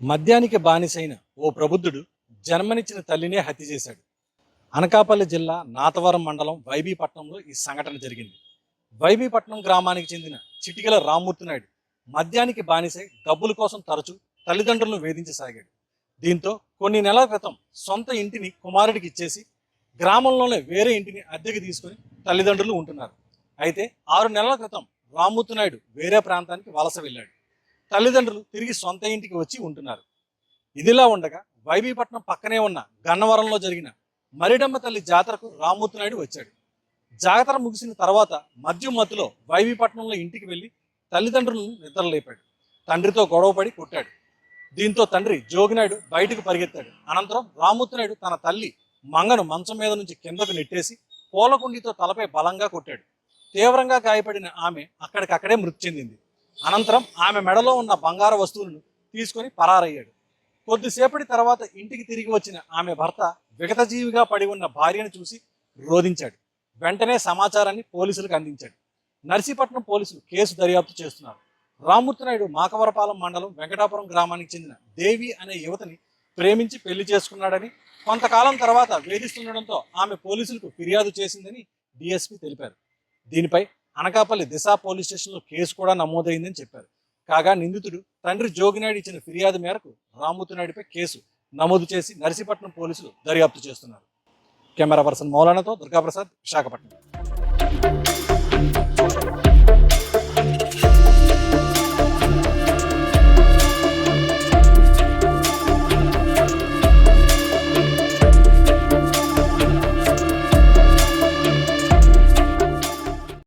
మద్యానికి బానిసైన ఓ ప్రబుద్ధుడు జన్మనిచ్చిన తల్లినే హత్య చేశాడు. అనకాపల్లి జిల్లా నాతవరం మండలం వైబీపట్నంలో ఈ సంఘటన జరిగింది. వైబీపట్నం గ్రామానికి చెందిన చిటికల రామ్మూర్తి నాయుడు మద్యానికి బానిసై డబ్బుల కోసం తరచూ తల్లిదండ్రులను వేధించసాగాడు. దీంతో కొన్ని నెలల క్రితం సొంత ఇంటిని కుమారుడికి ఇచ్చేసి గ్రామంలోనే వేరే ఇంటిని అద్దెకి తీసుకొని తల్లిదండ్రులు ఉంటున్నారు. అయితే ఆరు నెలల క్రితం రామ్మూర్తి నాయుడు వేరే ప్రాంతానికి వలస వెళ్ళాడు. తల్లిదండ్రులు తిరిగి సొంత ఇంటికి వచ్చి ఉంటున్నారు. ఇదిలా ఉండగా వైబీపట్నం పక్కనే ఉన్న గన్నవరంలో జరిగిన మరిడమ్మ తల్లి జాతరకు రామ్మూర్తి నాయుడు వచ్చాడు. జాతర ముగిసిన తర్వాత మద్యం మత్తులో వైబీపట్నంలో ఇంటికి వెళ్ళి తల్లిదండ్రులను నిద్రలేపాడు. తండ్రితో గొడవపడి కొట్టాడు. దీంతో తండ్రి జోగినాయుడు బయటకు పరిగెత్తాడు. అనంతరం రామ్మూర్తి నాయుడు తన తల్లి మంగను మంచం మీద నుంచి కిందకు నెట్టేసి పూలకుండితో తలపై బలంగా కొట్టాడు. తీవ్రంగా గాయపడిన ఆమె అక్కడికక్కడే మృతి చెందింది. అనంతరం ఆమె మెడలో ఉన్న బంగారు వస్తువులను తీసుకొని పరారయ్యాడు. కొద్దిసేపటి తర్వాత ఇంటికి తిరిగి వచ్చిన ఆమె భర్త విగతజీవిగా పడి ఉన్న భార్యను చూసి రోధించాడు. వెంటనే సమాచారాన్ని పోలీసులకు అందించాడు. నర్సీపట్నం పోలీసులు కేసు దర్యాప్తు చేస్తున్నారు. రామ్మూర్తి నాయుడు మాకవరపాలెం మండలం వెంకటాపురం గ్రామానికి చెందిన దేవి అనే యువతని ప్రేమించి పెళ్ళి చేసుకున్నాడని కొంతకాలం తర్వాత వేధిస్తుండడంతో ఆమె పోలీసులకు ఫిర్యాదు చేసిందని డిఎస్పీ తెలిపారు. దీనిపై అనకాపల్లి దిశ పోలీస్ స్టేషన్లో కేసు కూడా నమోదైందని చెప్పారు. కాగా నిందితుడు తండ్రి జోగినాయుడు ఇచ్చిన ఫిర్యాదు మేరకు రామూతునాయుడిపై కేసు నమోదు చేసి నర్సీపట్నం పోలీసులు దర్యాప్తు చేస్తున్నారు. కెమెరా పర్సన్ మౌలానాతో దుర్గాప్రసాద్ విశాఖపట్నం.